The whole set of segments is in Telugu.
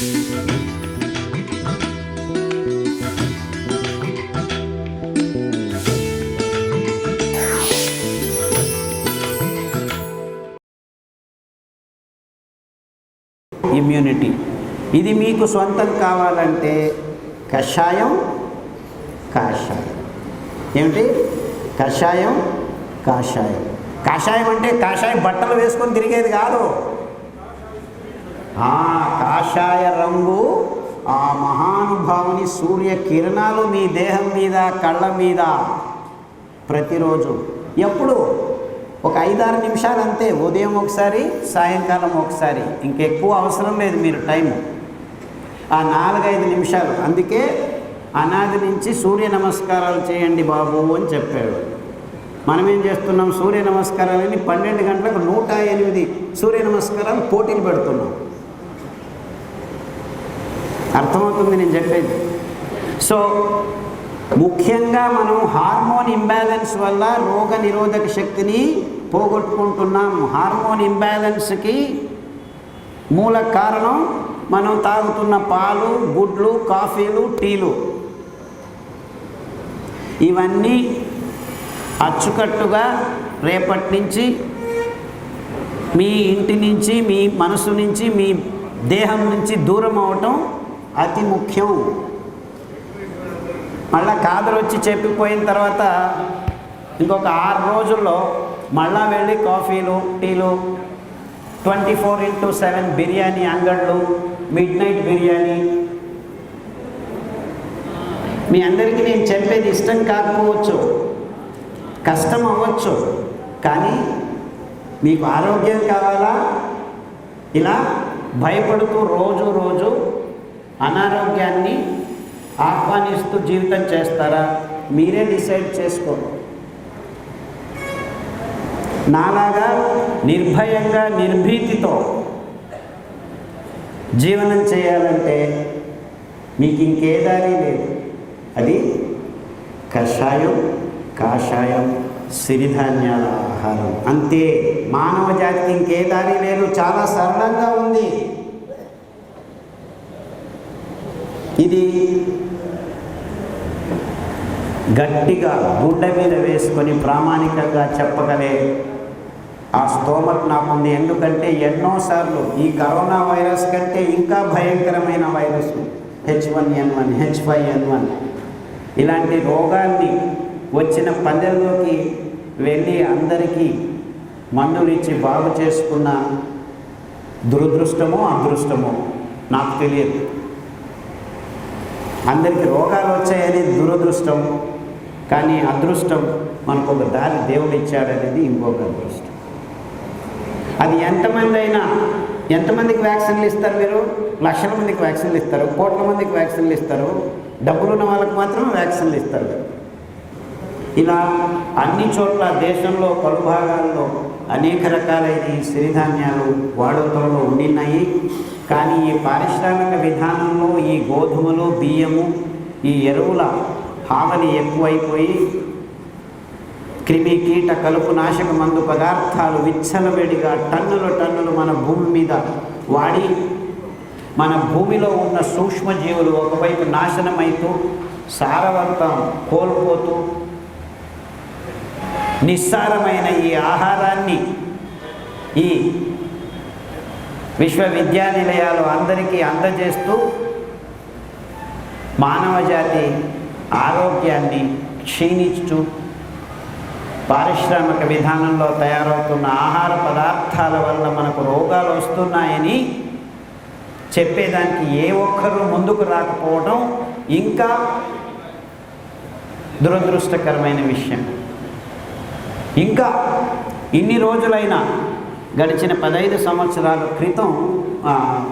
ఇమ్యూనిటీ ఇది మీకు సొంతం కావాలంటే కషాయం కాషాయం. ఏమిటి? కషాయం కాషాయం. కాషాయం అంటే కాషాయం బట్టలు వేసుకొని తిరిగేది కాదు. ఆ కాషాయ రంగు ఆ మహానుభావుని సూర్య కిరణాలు మీ దేహం మీద కళ్ళ మీద ప్రతిరోజు. ఎప్పుడు? ఒక ఐదారు నిమిషాలు అంతే ఉదయం ఒకసారి సాయంకాలం ఒకసారి. ఇంకెక్కువ అవసరం లేదు మీరు టైము. ఆ నాలుగైదు నిమిషాలు. అందుకే అనాది నుంచి సూర్య నమస్కారాలు చేయండి బాబు అని చెప్పాడు. మనం ఏం చేస్తున్నాం? సూర్య నమస్కారాలని పన్నెండు గంటలకు నూట ఎనిమిది సూర్య నమస్కారాలు పోటీలు పెడుతున్నాం. అర్థమవుతుంది నేను చెప్పేది. సో ముఖ్యంగా మనం హార్మోన్ ఇంబ్యాలెన్స్ వల్ల రోగ నిరోధక శక్తిని పోగొట్టుకుంటున్నాం. హార్మోన్ ఇంబ్యాలెన్స్కి మూల కారణం మనం తాగుతున్న పాలు గుడ్లు కాఫీలు టీలు. ఇవన్నీ అచ్చుకట్టుగా రేపటి నుంచి మీ ఇంటి నుంచి మీ మనసు నుంచి మీ దేహం నుంచి దూరం అవటం అతి ముఖ్యం. మళ్ళా కాదరు వచ్చి చెప్పిపోయిన తర్వాత ఇంకొక ఆరు రోజుల్లో మళ్ళా వెళ్ళి కాఫీలు టీలు twenty four into seven biryani అంగళ్ళు మిడ్ నైట్ బిర్యానీ. మీ అందరికీ నేను చెప్పేది ఇష్టం కాకపోవచ్చు కష్టం అవ్వచ్చు కానీ మీకు ఆరోగ్యం కావాలా? ఇలా భయపడుతూ రోజు రోజు అనారోగ్యాన్ని ఆహ్వానిస్తూ జీవితం చేస్తారా? మీరే డిసైడ్ చేసుకో. నాలాగా నిర్భయంగా నిర్భీతితో జీవనం చేయాలంటే మీకు ఇంకే దారి లేదు. అది కషాయం కాషాయం సిరిధాన్యాల ఆహారం. అంతే. మానవ జాతికి ఇంకే దారి లేదు. చాలా సరళంగా ఉంది. ఇది గట్టిగా గుండె మీద వేసుకొని ప్రామాణికంగా చెప్పగలే ఆ స్తోమత నాకుంది. ఎందుకంటే ఎన్నోసార్లు ఈ కరోనా వైరస్ కంటే ఇంకా భయంకరమైన virus H one N one H five N one ఇలాంటి రోగాన్ని వచ్చిన పందెల్లోకి వెళ్ళి అందరికీ మందులు ఇచ్చి బాగు చేసుకున్న దురదృష్టమో అదృష్టమో నాకు తెలియదు. అందరికి రోగాలు వచ్చాయనే దురదృష్టం కానీ అదృష్టం మనకు ఒక దారి దేవుడు ఇచ్చాడనేది ఇంకొక అదృష్టం. అది ఎంతమంది అయినా ఎంతమందికి వ్యాక్సిన్లు ఇస్తారు మీరు? లక్షల మందికి వ్యాక్సిన్లు ఇస్తారు కోట్ల మందికి వ్యాక్సిన్లు ఇస్తారు డబ్బులున్న వాళ్ళకి మాత్రం వ్యాక్సిన్లు ఇస్తారు. ఇలా అన్ని చోట్ల దేశంలో పలు భాగాల్లో అనేక రకాలైన సిరిధాన్యాలు వాడుకలో ఉండినాయి కానీ ఈ పారిశ్రామిక విధానంలో ఈ గోధుమలు బియ్యము ఈ ఎరువుల హామని ఎక్కువైపోయి క్రిమి కీట కలుపు నాశక మందు పదార్థాలు విచ్చలవిడిగా టన్నుల టన్నులు మన భూమి మీద వాడి మన భూమిలో ఉన్న సూక్ష్మజీవులు ఒకవైపు నాశనమైతూ సారవంతం కోల్పోతూ నిస్సారమైన ఈ ఆహారాన్ని ఈ విశ్వవిద్యానిలయాలు అందరికీ అందజేస్తూ మానవజాతి ఆరోగ్యాన్ని క్షీణిస్తూ పారిశ్రామిక విధానంలో తయారవుతున్న ఆహార పదార్థాల వల్ల మనకు రోగాలు వస్తున్నాయని చెప్పేదానికి ఏ ఒక్కరూ ముందుకు రాకపోవడం ఇంకా దురదృష్టకరమైన విషయం. ఇంకా ఇన్ని రోజులైనా గడిచిన పదహైదు సంవత్సరాల క్రితం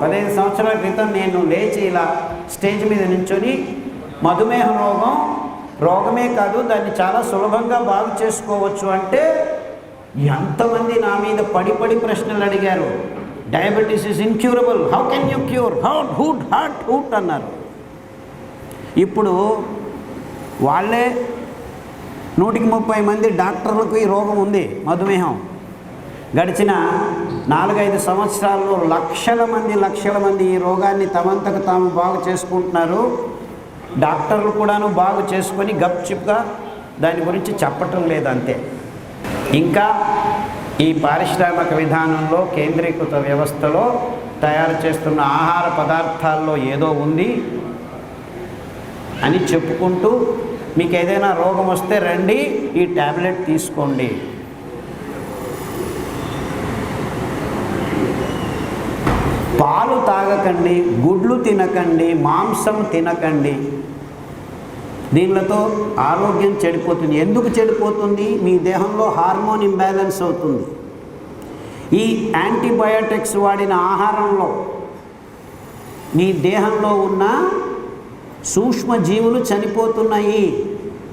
పదహైదు సంవత్సరాల క్రితం నేను లేచి ఇలా స్టేజ్ మీద నించుని మధుమేహ రోగం రోగమే కాదు దాన్ని చాలా సులభంగా బాగు చేసుకోవచ్చు అంటే ఎంతమంది నా మీద పడి పడి ప్రశ్నలు అడిగారు. Diabetes is incurable how can you cure how hoot heart hoot అన్నారు. ఇప్పుడు వాళ్ళే నూటికి ముప్పై మంది డాక్టర్లకు ఈ రోగం ఉంది మధుమేహం. గడిచిన నాలుగైదు సంవత్సరాల్లో లక్షల మంది లక్షల మంది ఈ రోగాన్ని తమంతకు తాము బాగు చేసుకుంటున్నారు. డాక్టర్లు కూడాను బాగు చేసుకొని గప్చిప్గా దాని గురించి చెప్పటం లేదు అంతే ఇంకా ఈ పారిశ్రామిక విధానంలో కేంద్రీకృత వ్యవస్థలో తయారు చేస్తున్న ఆహార పదార్థాల్లో ఏదో ఉంది అని చెప్పుకుంటూ మీకు ఏదైనా రోగం వస్తే రండి ఈ ట్యాబ్లెట్ తీసుకోండి పాలు తాగకండి గుడ్లు తినకండి మాంసం తినకండి. దీనిలతో ఆరోగ్యం చెడిపోతుంది. ఎందుకు చెడిపోతుంది? మీ దేహంలో హార్మోన్ ఇంబ్యాలెన్స్ అవుతుంది. ఈ యాంటీబయాటిక్స్ వాడిన ఆహారంలో మీ దేహంలో ఉన్న సూక్ష్మజీవులు చనిపోతున్నాయి.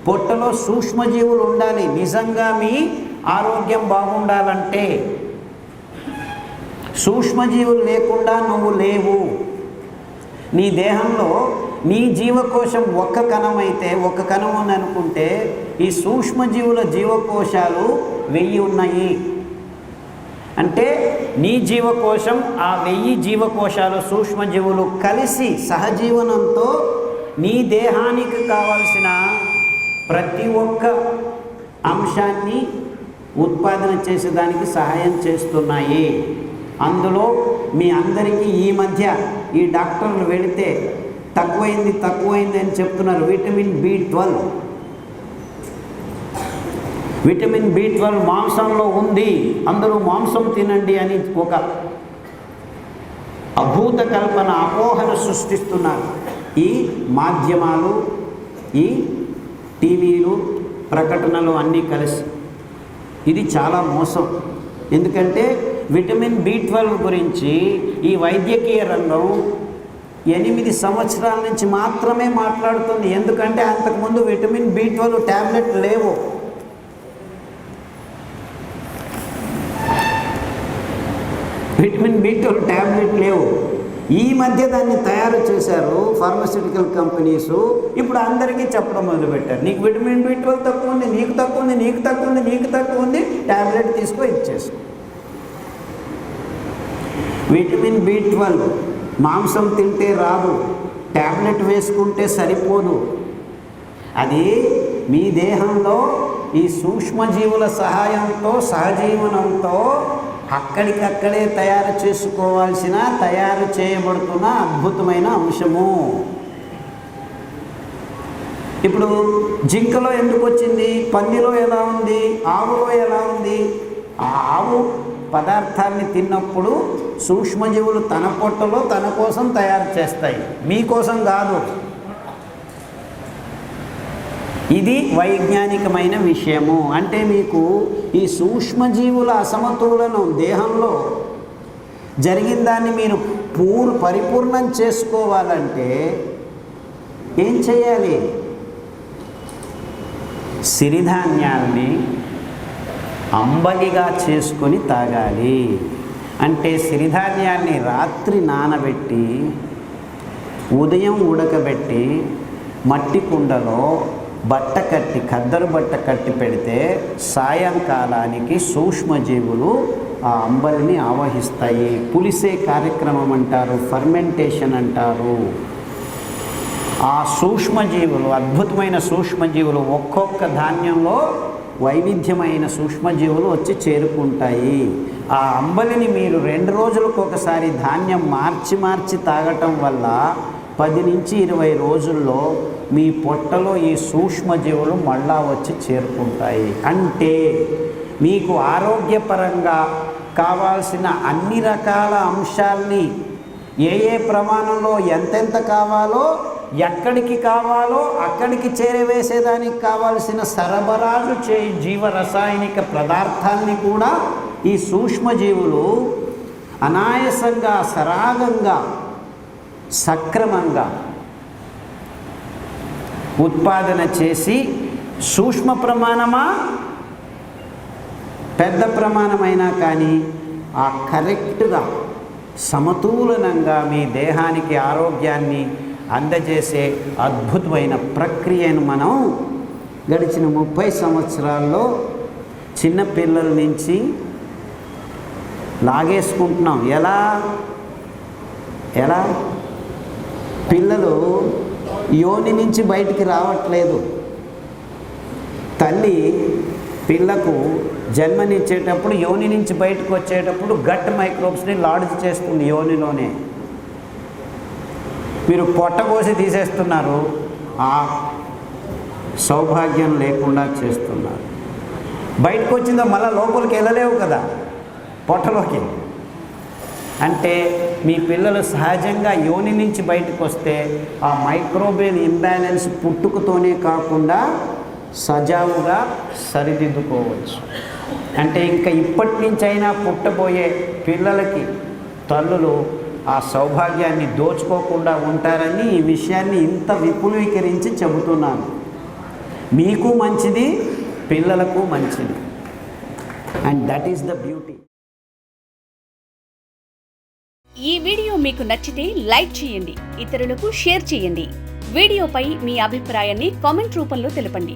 పొట్టలో సూక్ష్మజీవులు ఉండాలి. నిజంగా మీ ఆరోగ్యం బాగుండాలంటే సూక్ష్మజీవులు లేకుండా నువ్వు లేవు. నీ దేహంలో నీ జీవకోశం ఒక్క కణం అయితే ఒక్క కణం ఉందనుకుంటే ఈ సూక్ష్మజీవుల జీవకోశాలు వెయ్యి ఉన్నాయి. అంటే నీ జీవకోశం ఆ వెయ్యి జీవకోశాలు సూక్ష్మజీవులు కలిసి సహజీవనంతో నీ దేహానికి కావలసిన ప్రతి ఒక్క అంశాన్ని ఉత్పాదన చేసేదానికి సహాయం చేస్తున్నాయి. అందులో మీ అందరికీ ఈ మధ్య ఈ డాక్టర్లు వెళితే తక్కువైంది తక్కువైంది అని చెప్తున్నారు. Vitamin B twelve. Vitamin B twelve మాంసంలో ఉంది. అందరూ మాంసం తినండి అని ఒక అభూత కల్పన అపోహను సృష్టిస్తున్నారు. ఈ మాధ్యమాలు ఈ టీవీలు ప్రకటనలు అన్నీ కలిసి. ఇది చాలా మోసం. ఎందుకంటే విటమిన్ బి ట్వెల్వ్ గురించి ఈ వైద్యకీయ రంగం ఎనిమిది సంవత్సరాల నుంచి మాత్రమే మాట్లాడుతుంది. ఎందుకంటే అంతకుముందు విటమిన్ బి ట్వెల్వ్ ట్యాబ్లెట్ లేవు. విటమిన్ బి ట్వెల్వ్ ట్యాబ్లెట్ లేవు. ఈ మధ్య దాన్ని తయారు చేశారు ఫార్మస్యూటికల్ కంపెనీస్. ఇప్పుడు అందరికీ చెప్పడం మొదలుపెట్టారు. నీకు విటమిన్ బి ట్వెల్వ్ తక్కువ ఉంది నీకు తక్కువ ఉంది నీకు తక్కువ ఉంది నీకు తక్కువ ఉంది ట్యాబ్లెట్ తీసుకో ఇచ్చేసుకో విటమిన్ బి ట్వెల్వ్. మాంసం తింటే రాదు. ట్యాబ్లెట్ వేసుకుంటే సరిపోదు. అది మీ దేహంలో ఈ సూక్ష్మజీవుల సహాయంతో సహజీవనంతో అక్కడికక్కడే తయారు చేసుకోవాల్సిన తయారు చేయబడుతున్న అద్భుతమైన అంశము. ఇప్పుడు జింకలో ఎందుకు వచ్చింది? పందిలో ఎలా ఉంది? ఆవులో ఎలా ఉంది? ఆ ఆవు పదార్థాన్ని తిన్నప్పుడు సూక్ష్మజీవులు తన పొట్టలో తన కోసం తయారు చేస్తాయి. మీకోసం కాదు. ఇది వైజ్ఞానికమైన విషయము. అంటే మీకు ఈ సూక్ష్మజీవుల అసమతులను దేహంలో జరిగిన దాన్ని మీరు పూర్ పరిపూర్ణం చేసుకోవాలంటే ఏం చేయాలి? సిరిధాన్యాల్ని అంబలిగా చేసుకొని తాగాలి. అంటే సిరిధాన్యాన్ని రాత్రి నానబెట్టి ఉదయం ఉడకబెట్టి మట్టి కుండలో బట్ట కట్టి కద్దరు బట్ట కట్టి పెడితే సాయంకాలానికి సూక్ష్మజీవులు ఆ అంబలిని ఆవహిస్తాయి. పులిసే కార్యక్రమం అంటారు ఫర్మెంటేషన్ అంటారు. ఆ సూక్ష్మజీవులు అద్భుతమైన సూక్ష్మజీవులు ఒక్కొక్క ధాన్యంలో వైవిధ్యమైన సూక్ష్మజీవులు వచ్చి చేరుకుంటాయి. ఆ అంబలిని మీరు రెండు రోజులకు ఒకసారి ధాన్యం మార్చి మార్చి తాగటం వల్ల పది నుంచి ఇరవై రోజుల్లో మీ పొట్టలో ఈ సూక్ష్మజీవులు మళ్ళా వచ్చి చేరుకుంటాయి. అంటే మీకు ఆరోగ్యపరంగా కావాల్సిన అన్ని రకాల అంశాల్ని ఏ ఏ ప్రమాణంలో ఎంతెంత కావాలో ఎక్కడికి కావాలో అక్కడికి చేరవేసేదానికి కావాల్సిన సరబరాజు చే జీవ రసాయనిక పదార్థాల్ని కూడా ఈ సూక్ష్మజీవులు అనాయాసంగా సరాగంగా సక్రమంగా ఉత్పాదన చేసి సూక్ష్మ ప్రమాణమా? పెద్ద ప్రమాణమైనా కానీ ఆ కరెక్ట్గా సమతూలనంగా మీ దేహానికి ఆరోగ్యాన్ని అందజేసే అద్భుతమైన ప్రక్రియను మనం గడిచిన ముప్పై సంవత్సరాల్లో చిన్నపిల్లల నుంచి లాగేసుకుంటున్నాం. ఎలా? ఎలా? పిల్లలు యోని నుంచి బయటికి రావట్లేదు. తల్లి పిల్లకు జన్మనిచ్చేటప్పుడు యోని నుంచి బయటకు వచ్చేటప్పుడు గట్ మైక్రోబ్స్ని లాడ్జ్ చేస్తుంది యోనిలోనే. మీరు పొట్టకోసి తీసేస్తున్నారు. ఆ సౌభాగ్యం లేకుండా చేస్తున్నారు. బయటకు వచ్చిందో మళ్ళీ లోపలికి వెళ్ళలేవు కదా. పొట్టలోకి. అంటే మీ పిల్లలు సహజంగా యోని నుంచి బయటకు వస్తే ఆ మైక్రోబియల్ ఇంబ్యాలెన్స్ పుట్టుకతోనే కాకుండా సజావుగా సరిదిద్దుకోవచ్చు. అంటే ఇంకా ఇప్పటి నుంచైనా పుట్టబోయే పిల్లలకి తల్లులు ఆ సౌభాగ్యాన్ని దోచుకోకుండా ఉంటారని ఈ విషయాన్ని ఇంత విపులీకరించి చెబుతున్నాను. మీకు మంచిది పిల్లలకు మంచిది. And that is the beauty ఈ వీడియో మీకు నచ్చితే లైక్ చేయండి ఇతరులకు షేర్ చేయండి. వీడియోపై మీ అభిప్రాయాన్ని కామెంట్ రూపంలో తెలపండి.